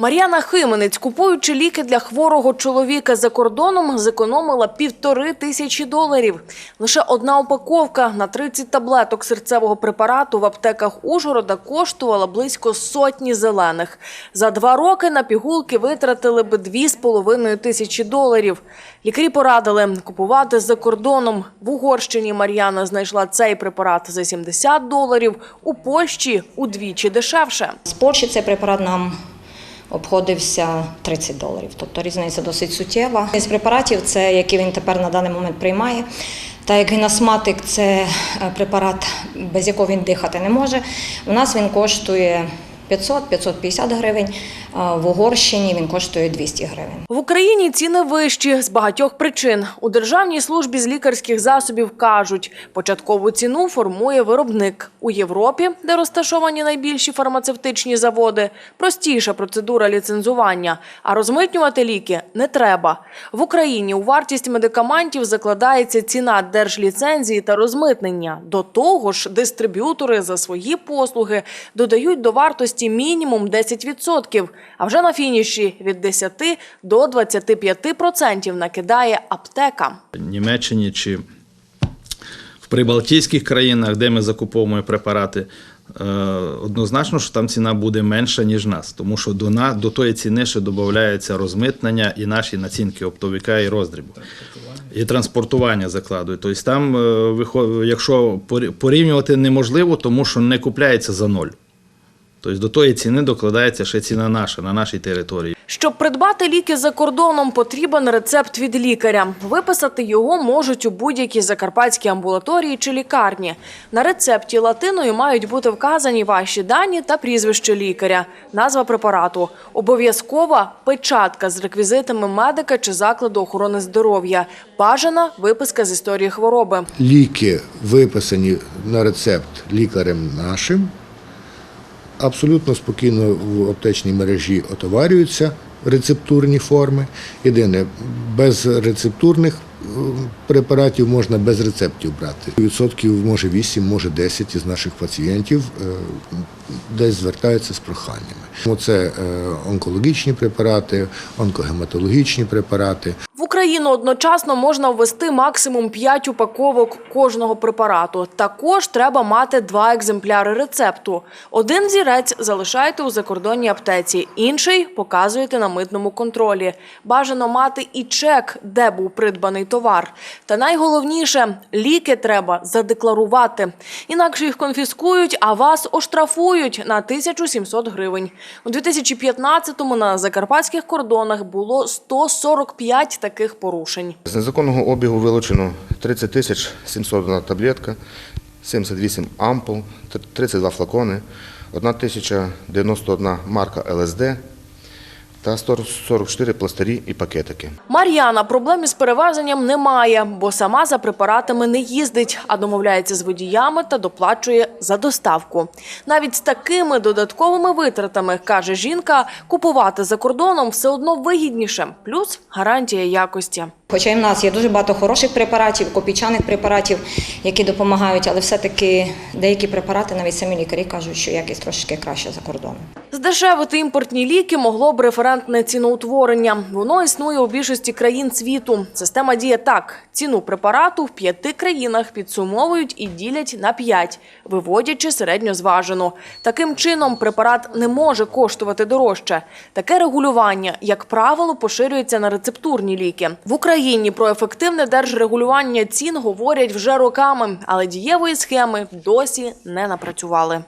Мар'яна Хименець, купуючи ліки для хворого чоловіка за кордоном, зекономила півтори тисячі доларів. Лише одна упаковка на 30 таблеток серцевого препарату в аптеках Ужгорода коштувала близько сотні зелених. За два роки на пігулки витратили би дві з половиною тисячі доларів. Лікарі порадили купувати за кордоном. В Угорщині Мар'яна знайшла цей препарат за 70 доларів, у Польщі удвічі дешевше. З Польщі цей препарат нам обходився 30 доларів, тобто різниця досить суттєва. З препаратів, це які він тепер на даний момент приймає. Та як гінасматик це е, препарат, без якого він дихати не може. У нас він коштує 500-550 гривень, в Угорщині він коштує 200 гривень. В Україні ціни вищі з багатьох причин. У Державній службі з лікарських засобів кажуть, початкову ціну формує виробник. У Європі, де розташовані найбільші фармацевтичні заводи, простіша процедура ліцензування, а розмитнювати ліки не треба. В Україні у вартість медикаментів закладається ціна держліцензії та розмитнення. До того ж, дистриб'ютори за свої послуги додають до вартості мінімум 10%, а вже на фініші від 10 до 25% накидає аптека. Німеччині чи в прибалтійських країнах, де ми закуповуємо препарати, е, однозначно, що там ціна буде менша, ніж нас, тому що до, на, до тої ціни ще додається розмитнення і наші націнки оптовика і роздрібу. І транспортування закладують. Тобто там, е, якщо порівнювати неможливо, тому що не купляється за ноль. Тобто до тої ціни докладається ще ціна наша на нашій території. Щоб придбати ліки за кордоном, потрібен рецепт від лікаря. Виписати його можуть у будь-якій закарпатській амбулаторії чи лікарні. На рецепті латиною мають бути вказані ваші дані та прізвище лікаря, назва препарату. Обов'язкова печатка з реквізитами медика чи закладу охорони здоров'я. Бажана виписка з історії хвороби. ліки виписані на рецепт лікарем нашим, абсолютно спокійно в аптечній мережі отоварюються рецептурні форми. Єдине, без рецептурних препаратів можна без рецептів брати. Відсотків може 8, може 10 із наших пацієнтів е, десь звертаються з проханнями. Це е, онкологічні препарати, онкогематологічні препарати. В Україну одночасно можна ввести максимум 5 упаковок кожного препарату. Також треба мати два екземпляри рецепту. Один зірець залишаєте у закордонній аптеці, інший показуєте на митному контролі. Бажано мати і чек, де був придбаний товар. Та найголовніше ліки треба задекларувати. Інакше їх конфіскують, а вас оштрафують на 1700 гривень. У 2015-му на закарпатських кордонах було 145 таких порушень. З незаконного обігу вилучено 30 тисяч 701 таблетка, 78 ампул, 32 флакони, 1091 марка ЛСД та 144 пластирі і пакетики. Мар'яна проблем із перевезенням не має, бо сама за препаратами не їздить, а домовляється з водіями та доплачує за доставку. Навіть з такими додатковими витратами, каже жінка, купувати за кордоном все одно вигідніше, плюс гарантія якості. Хоча і в нас є дуже багато хороших препаратів, копійчаних препаратів, які допомагають, але все-таки деякі препарати, навіть самі лікарі кажуть, що якість трошки краща за кордоном. Здешевити імпортні ліки могло б референтне ціноутворення. Воно існує у більшості країн світу. Система діє так: ціну препарату в п'яти країнах підсумовують і ділять на п'ять, виводячи середньозважену. Таким чином, препарат не може коштувати дорожче. Таке регулювання, як правило, поширюється на рецептурні ліки. В Україні про ефективне держрегулювання цін говорять вже роками, але дієвої схеми досі не напрацювали.